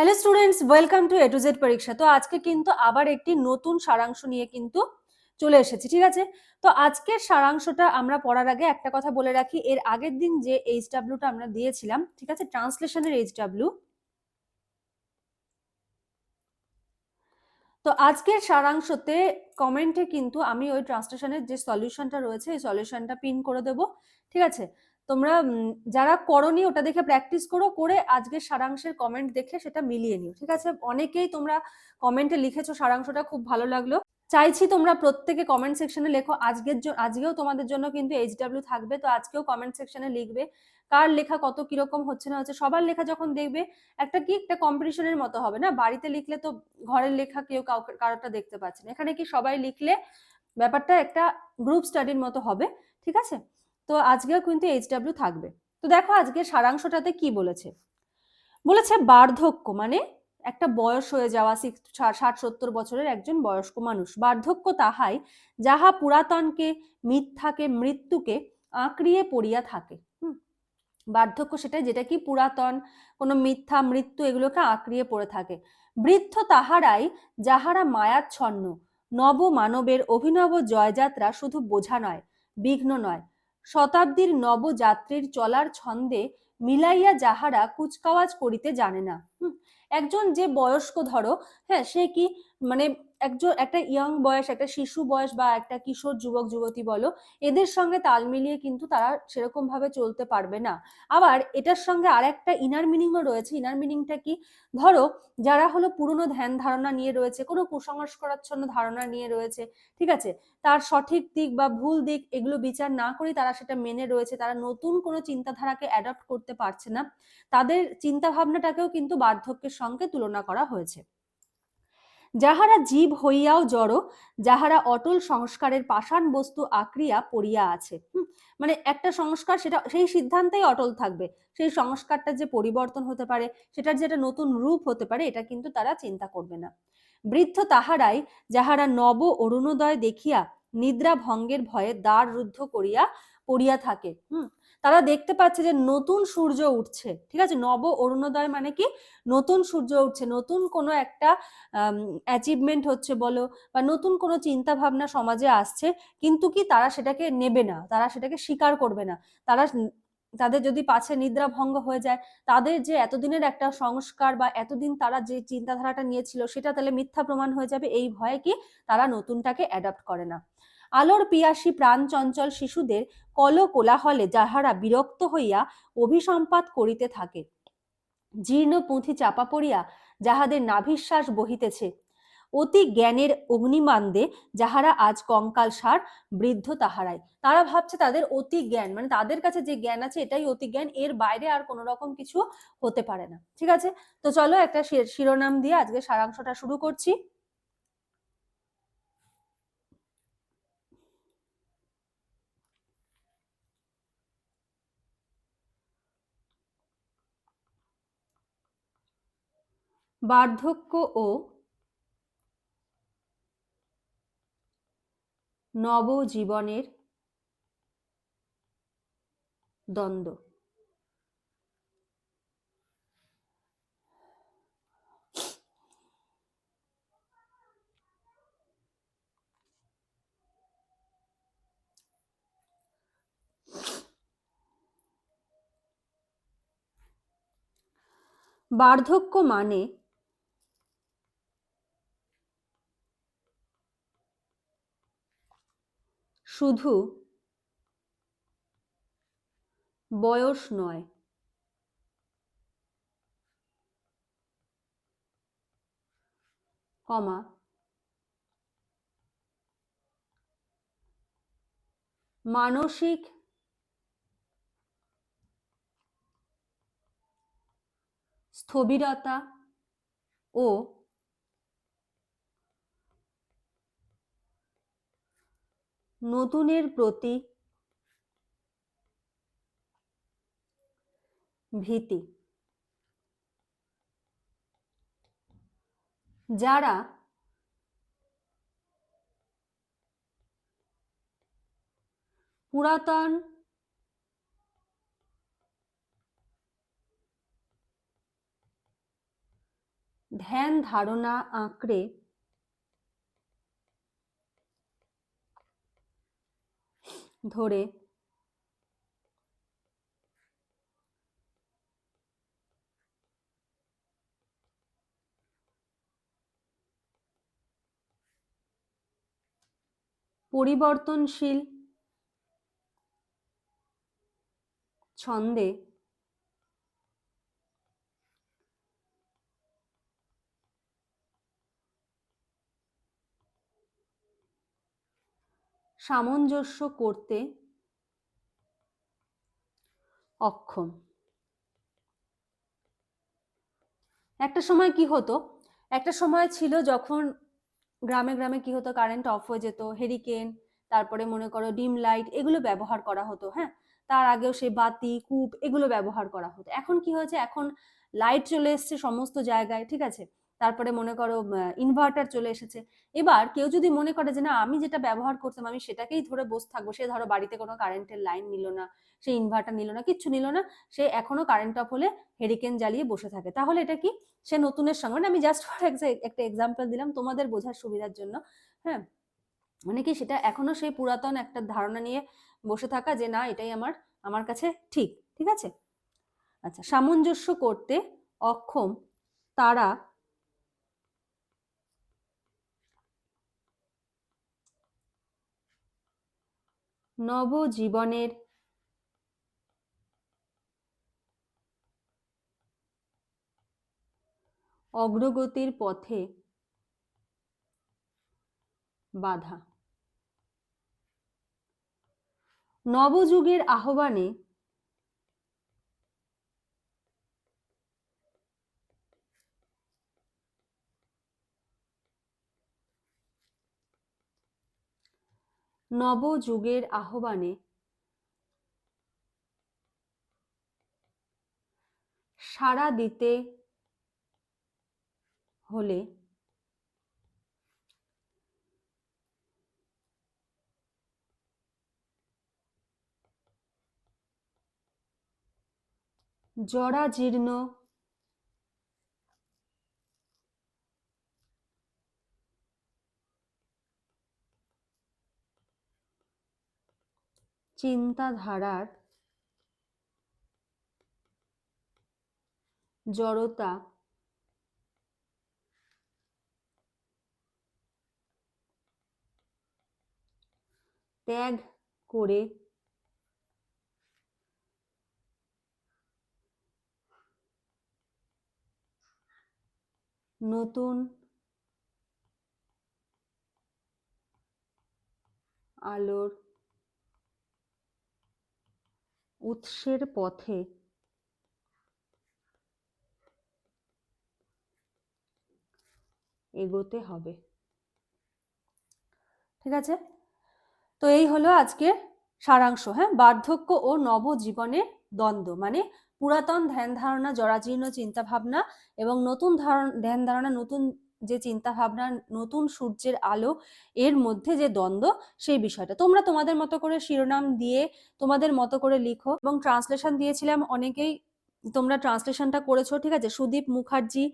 Hello students welcome to A to Z পরীক্ষা তো আজকে কিন্তু আবার একটি নতুন সারাংশ নিয়ে কিন্তু চলে এসেছি, ঠিক আছে? তো আজকের সারাংশটা আমরা পড়ার আগে একটা কথা বলে রাখি। এর আগের দিন যে এইচ ডাব্লিউটা আমরা দিয়েছিলাম, ঠিক আছে? ট্রান্সলেশনের এইচ ডাব্লিউ তো আজকের সারাংশতে কমেন্টে কিন্তু আমি ওই ট্রান্সলেশনের যে সলিউশনটা রয়েছে, এই সলিউশনটা পিন করে দেবো, ঠিক আছে? তোমরা যারা করনি ওটা দেখে প্র্যাকটিস করো, করে আজকের সারাংশের কমেন্ট দেখে সেটা মিলিয়ে নিও, ঠিক আছে? অনেকেই তোমরা কমেন্টে লিখেছো সারাংশটা, খুব ভালো লাগল। চাইছি তোমরা প্রত্যেকে কমেন্ট সেকশনে লেখো, আজকের আজকেও তোমাদের জন্য কিন্তু এইচ ডাব্লিউ থাকবে, তো আজকেও কমেন্ট সেকশনে লিখবে, কার লেখা কত কীরকম হচ্ছে না হচ্ছে, সবার লেখা যখন দেখবে, একটা কি, একটা কম্পিটিশনের মতো হবে না? বাড়িতে লিখলে তো ঘরের লেখা কেউ কারোটা দেখতে পাচ্ছে না। এখানে কি সবাই লিখলে ব্যাপারটা একটা গ্রুপ স্টাডির মতো হবে, ঠিক আছে? তো আজকেও কিন্তু এইচ ডাব্লিউ থাকবে। তো দেখো আজকে সারাংশটাতে কি বলেছে? বলেছে বার্ধক্য মানে একটা বয়স হয়ে যাওয়া ষাট, সত্তর বছরের একজন বয়স্ক মানুষ। বার্ধক্য তাহাই যাহা পুরাতনকে, মিথ্যাকে, মৃত্যুকে আঁকড়িয়ে পড়িয়া থাকে। বার্ধক্য সেটাই যেটা কি পুরাতন, কোনো মিথ্যা, মৃত্যু এগুলোকে আঁকড়িয়ে পড়ে থাকে। বৃদ্ধ তাহারাই যাহারা মায়াচ্ছন্ন নব মানবের অভিনব জয়যাত্রা শুধু বোঝা নয়, বিঘ্ন নয় শতাব্দীর নবযাত্রীর চলার ছন্দে মিলাইয়া যাহারা কুচকাওয়াজ করিতে জানে না। একজন যে বয়স্ক ধরো হ্যাঁ সে কি মানে একজন, একটা ইয়াং বয়স, একটা শিশু বয়স বা একটা কিশোর যুবক, যুবতী বলো, এদের সঙ্গে তাল মিলিয়ে কিন্তু তারা সেরকম ভাবে চলতে পারবে না। আবার এটার সঙ্গে আর একটা ইনার মিনিংও রয়েছে। ইনার মিনিংটা কি? ধরো, যারা হলো পুরনো ধ্যান ধারণা নিয়ে রয়েছে, কোনো কুসংস্কারাচ্ছন্ন ধারণা নিয়ে রয়েছে, ঠিক আছে? তার সঠিক দিক বা ভুল দিক, এগুলো বিচার না করেই তারা সেটা মেনে রয়েছে, তারা নতুন কোনো চিন্তাধারাকে অ্যাডপ্ট করতে পারছে না। তাদের চিন্তা ভাবনাটাকেও কিন্তু বার্ধক্যের সঙ্গে তুলনা করা হয়েছে। যাহারা জীব হইয়াও জড়, যাহারা অটল সংস্কারের পাষাণ বস্তু আক্রিয়া পড়িয়া আছে। মানে একটা সংস্কার সেটা, সেই সিদ্ধান্তেই অটল থাকবে। সেই সংস্কারটা যে পরিবর্তন হতে পারে, সেটার যেটা নতুন রূপ হতে পারে, এটা কিন্তু তারা চিন্তা করবে না। বৃদ্ধ তাহারাই যাহারা নব অরুণোদয় দেখিয়া নিদ্রা ভঙ্গের ভয়ে দ্বার রুদ্ধ করিয়া পড়িয়া থাকে, হুম? তারা দেখতে পাচ্ছে যে নতুন সূর্য উঠছে, ঠিক আছে? নব অরুণোদয় মানে কি? নতুন সূর্য উঠছে, নতুন কোনো একটা অ্যাচিভমেন্ট হচ্ছে বলো, বা নতুন কোনো চিন্তা ভাবনা সমাজে আসছে, কিন্তু কি তারা সেটাকে নেবে না, তারা সেটাকে স্বীকার করবে না। তারা তাদের যদি পাছে নিদ্রা ভঙ্গ হয়ে যায়, তাদের যে এতদিনের একটা সংস্কার বা এতদিন তারা যে চিন্তাধারাটা নিয়েছিল, সেটা তাহলে মিথ্যা প্রমাণ হয়ে যাবে, এই ভয়ে কি তারা নতুনটাকে অ্যাডাপ্ট করে না। আলোর পিয়াসী প্রাণ চঞ্চল শিশুদের কল কোলাহলে যাহারা বিরক্ত হইয়া অভিসম্পাত করিতে থাকে। জীর্ণ পুঁথি চাপা পড়িয়া যাহাদের নাভিশ্বাস বহিতেছে, অতি জ্ঞানের অগ্নিমান্দে যাহারা আজ কঙ্কাল সার, বৃদ্ধ তাহারাই। তারা ভাবছে তাদের অতি জ্ঞান মানে তাদের কাছে যে জ্ঞান আছে এটাই অতি জ্ঞান, এর বাইরে আর কোনো রকম কিছু হতে পারে না। ঠিক আছে? তো চলো একটা শিরোনাম দিয়ে আজকে সারাংশটা শুরু করছি। বার্ধক্য ও নবজীবনের দ্বন্দ্ব। বার্ধক্য মানে শুধু বয়স নয়। কমা। মানসিক স্থবিরতা ও নতুনের প্রতি ভীতি। যারা পুরাতন ধ্যান ধারণা আঁকড়ে ধরে। পরিবর্তনশীল ছন্দে সামঞ্জস্য করতে অক্ষম। একটা সময় কি হতো? একটা সময় ছিল যখন গ্রামে গ্রামে কি হতো? কারেন্ট অফ হয়ে যেত হেরিকেন তারপরে মনে করো ডিম লাইট এগুলো ব্যবহার করা হতো হ্যাঁ? তার আগেও সেই বাতি, কূপ, এগুলো ব্যবহার করা হতো। এখন কি হয়েছে? এখন লাইট চলে এসছে সমস্ত জায়গায়, ঠিক আছে? তারপরে মনে করো ইনভার্টার চলে এসেছে। এবার কেউ যদি মনে করে যে, না, আমি যেটা ব্যবহার করতাম, আমি সেটাকেই ধরে বসে থাকব, সে ধরো বাড়িতে কোনো কারেন্টের লাইন নিল না, সে ইনভার্টার নিল না, কিচ্ছু নিল না, সে এখনও কারেন্ট অফ হলে হেরিকেন জ্বালিয়ে বসে থাকে। তাহলে এটা কি? সে নতুনের সঙ্গে মানে আমি জাস্ট ফর একটা এক্সাম্পল দিলাম তোমাদের বোঝার সুবিধার জন্য হ্যাঁ? মানে কি সেটা এখনও সেই পুরাতন একটা ধারণা নিয়ে বসে থাকা যে, না, এটাই আমার আমার কাছে ঠিক। ঠিক আছে? আচ্ছা সামঞ্জস্য করতে অক্ষম তারা নবজীবনের অগ্রগতির পথে বাধা। নবযুগের আহ্বানে নবযুগের আহ্বানে। সাড়া দিতে হলে জরাজীর্ণ চিন্তাধারার জড়তা ত্যাগ করে নতুন আলোর উৎসের পথে। এগোতে হবে। ঠিক আছে? তো এই হলো আজকের সারাংশ হ্যাঁ? বার্ধক্য ও নবজীবনের দ্বন্দ্ব মানে পুরাতন ধ্যান ধারণা, জরাজীর্ণ চিন্তা ভাবনা এবং নতুন ধ্যান ধারণা, নতুন যে চিন্তা ভাবনা নতুন সূর্যের আলো এর মধ্যে যে দ্বন্দ্ব, সেই বিষয়টা। তোমরা তোমাদের মতো করে শিরোনাম দিয়ে, তোমাদের মতো করে লিখো এবং ট্রান্সলেশন দিয়েছিলাম অনেকেই। তোমরা ট্রান্সলেশনটা করেছ, ঠিক আছে? সুদীপ মুখার্জি,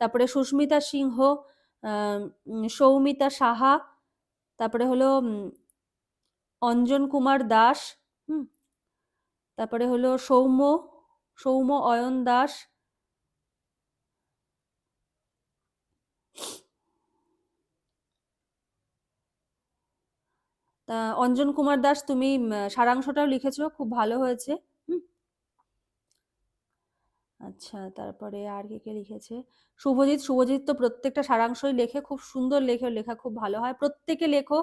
তারপরে সুস্মিতা সিংহ সৌমিতা সাহা, তারপরে হলো অঞ্জন কুমার দাস, হুম? তারপরে হলো সৌম্য সৌম্য অয়ন দাস অঞ্জন কুমার দাস, তুমি সারাংশটাও লিখেছো, খুব ভালো হয়েছে আচ্ছা তারপরে আর কে কে লিখেছে? শুভজিৎ শুভজিৎ তো প্রত্যেকটা সারাংশই লেখে, খুব সুন্দর লেখে, লেখা খুব ভালো হয়। প্রত্যেকে লেখো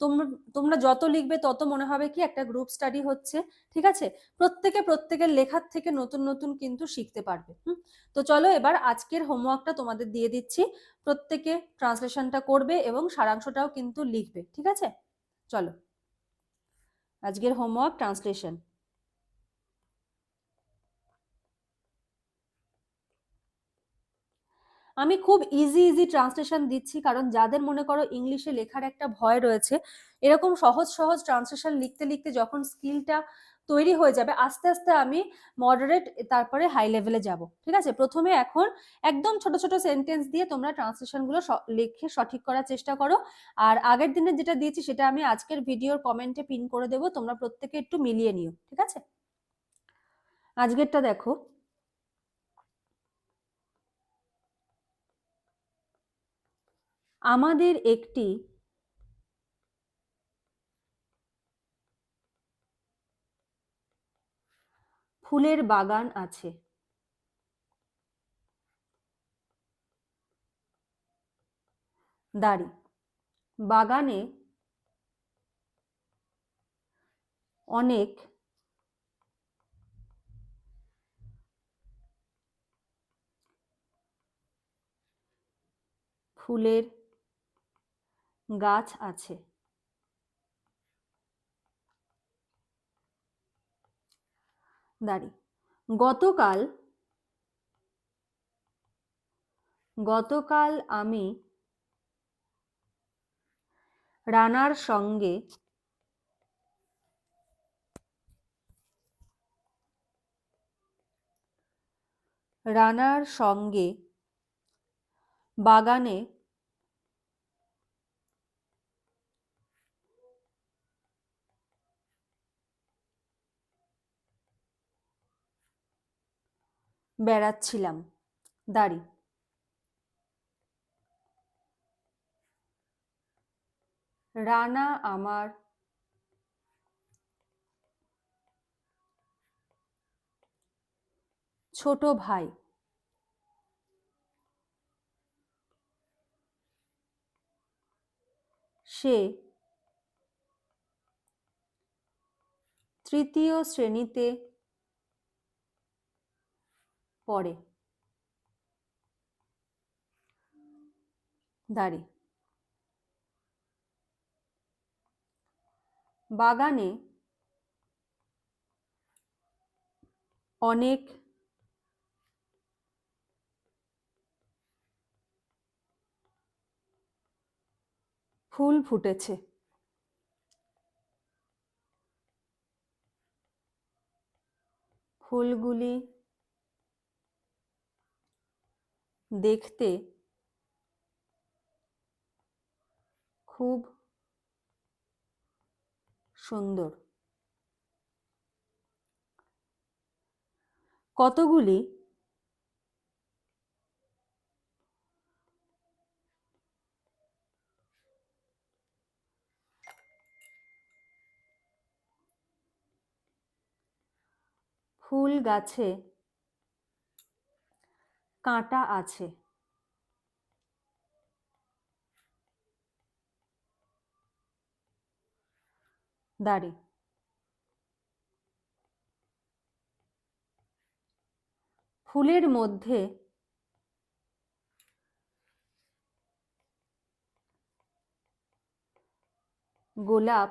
তোমরা তোমরা যত লিখবে, তত মনে হবে কি একটা গ্রুপ স্টাডি হচ্ছে, ঠিক আছে? প্রত্যেকে প্রত্যেকের লেখার থেকে নতুন নতুন কিন্তু শিখতে পারবে, হুম? তো চলো এবার আজকের হোমওয়ার্কটা তোমাদের দিয়ে দিচ্ছি। প্রত্যেকে ট্রান্সলেশনটা করবে এবং সারাংশটাও কিন্তু লিখবে, ঠিক আছে? চলো। আজকের হোমওয়ার্ক ট্রান্সলেশন আমি খুব ইজি ইজি ট্রান্সলেশন দিচ্ছি কারণ যাদের মনে করো ইংলিশে লেখার একটা ভয় রয়েছে, এরকম সহজ সহজ ট্রান্সলেশন লিখতে লিখতে যখন স্কিলটা তৈরি হয়ে যাবে, আস্তে আস্তে আমি মডারেট তারপরে হাই লেভেলে যাব, ঠিক আছে? প্রথমে এখন একদম ছোট ছোট সেন্টেন্স দিয়ে তোমরা ট্রান্সলেশনগুলো লিখে সঠিক করার চেষ্টা করো। আর আগের দিনে যেটা দিয়েছি সেটা আমি আজকের ভিডিওর কমেন্টে পিন করে দেবো, তোমরা প্রত্যেকে একটু মিলিয়ে নিও, ঠিক আছে? আজকেরটা দেখো। আমাদের একটি ফুলের বাগান আছে। দাড়ি বাগানে অনেক ফুলের গাছ আছে। দাঁড়ি। গতকাল গতকাল আমি রানার সঙ্গে রানার সঙ্গে বাগানে বেড়াচ্ছিলাম। দাড়ি। রানা আমার ছোট ভাই। সে তৃতীয় শ্রেণীতে পড়ে দাঁড়ি। বাগানে অনেক ফুল ফুটেছে। ফুলগুলি দেখতে খুব সুন্দর। কতগুলি ফুল গাছে কাঁটা আছে। দাড়ি। ফুলের মধ্যে গোলাপ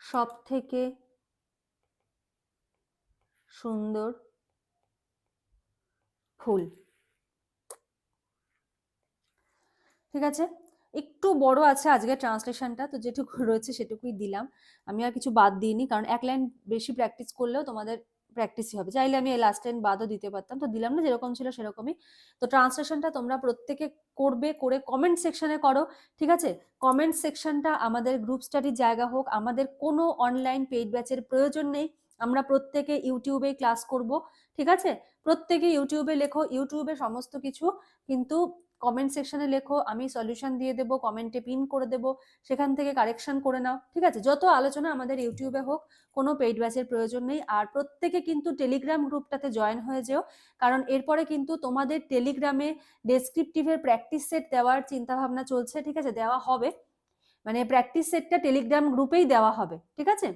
সব থেকে সুন্দর ফুল। ঠিক আছে? একটু বড় আছে আজকে ট্রান্সলেশনটা, তো যেটুকু রয়েছে সেটুকুই দিলাম। আমি আর কিছু বাদ দিইনি, কারণ এক লাইন বেশি প্র্যাকটিস করলেও তোমাদের প্র্যাকটিসই হবে। চাইলে আমি লাস্ট লাইন বাদও দিতে পারতাম। তো দিলাম না, যেরকম ছিল সেরকমই। তো ট্রান্সলেশনটা তোমরা প্রত্যেকে করবে, করে কমেন্ট সেকশনে করো, ঠিক আছে? কমেন্ট সেকশনটা আমাদের গ্রুপ স্টাডির জায়গা হোক, আমাদের কোনো অনলাইন পেইড ব্যাচের প্রয়োজন নেই। আমরা প্রত্যেকে ইউটিউবে ক্লাস করব, ঠিক আছে? প্রত্যেকে ইউটিউবে লেখো, ইউটিউবে সমস্ত কিছু, কিন্তু কমেন্ট সেকশনে লেখো, আমি সলিউশন দিয়ে দেবো কমেন্টে পিন করে দেবো, সেখান থেকে কারেকশন করে নাও, ঠিক আছে? যত আলোচনা আমাদের ইউটিউবে হোক, কোনো পেইড ব্যাচের প্রয়োজন নেই। আর প্রত্যেকে কিন্তু টেলিগ্রাম গ্রুপটাতে জয়েন হয়ে যেও, কারণ এরপরে কিন্তু তোমাদের টেলিগ্রামে ডেসক্রিপটিভের প্র্যাকটিস সেট দেওয়ার চিন্তাভাবনা চলছে, ঠিক আছে? দেওয়া হবে। মানে প্র্যাকটিস সেটটা টেলিগ্রাম গ্রুপেই দেওয়া হবে, ঠিক আছে?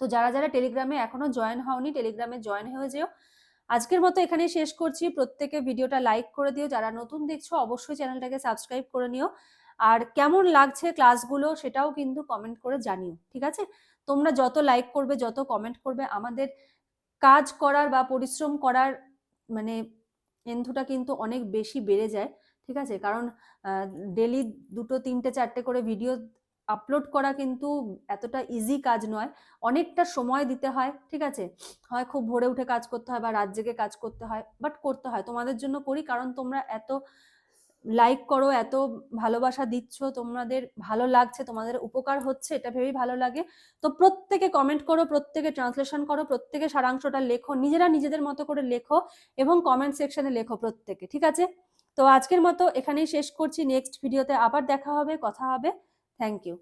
তো যারা যারা টেলিগ্রামে এখনও জয়েন হওনি টেলিগ্রামে জয়েন হয়ে যেও। আজকের মতো এখানে শেষ করছি। প্রত্যেকে ভিডিওটা লাইক করে দিও। যারা নতুন দেখছ, অবশ্যই চ্যানেলটাকে সাবস্ক্রাইব করে নিও। আর কেমন লাগছে ক্লাসগুলো সেটাও কিন্তু কমেন্ট করে জানিও, ঠিক আছে? তোমরা যত লাইক করবে, যত কমেন্ট করবে, আমাদের কাজ করার বা পরিশ্রম করার মানে এন্থুটা কিন্তু অনেক বেশি বেড়ে যায়, ঠিক আছে? কারণ ডেলি দুটো, তিনটে, চারটে করে ভিডিও আপলোড করা কিন্তু এতটা ইজি কাজ নয়। অনেকটা সময় দিতে হয়, ঠিক আছে? হয় খুব ভোরে উঠে কাজ করতে হয় বা রাত জেগে কাজ করতে হয় বাট করতে হয়। তোমাদের জন্য করি, কারণ তোমরা এত লাইক করো, এত ভালোবাসা দিচ্ছ, তোমাদের ভালো লাগছে, তোমাদের উপকার হচ্ছে, এটা ভেবেই ভালো লাগে। তো প্রত্যেকে কমেন্ট করো, প্রত্যেকে ট্রান্সলেশন করো, প্রত্যেকে সারাংশটা লেখো, নিজেরা নিজেদের মতো করে লেখো এবং কমেন্ট সেকশনে লেখো প্রত্যেকে, ঠিক আছে? তো আজকের মতো এখানেই শেষ করছি। নেক্সট ভিডিওতে আবার দেখা হবে, কথা হবে। Thank you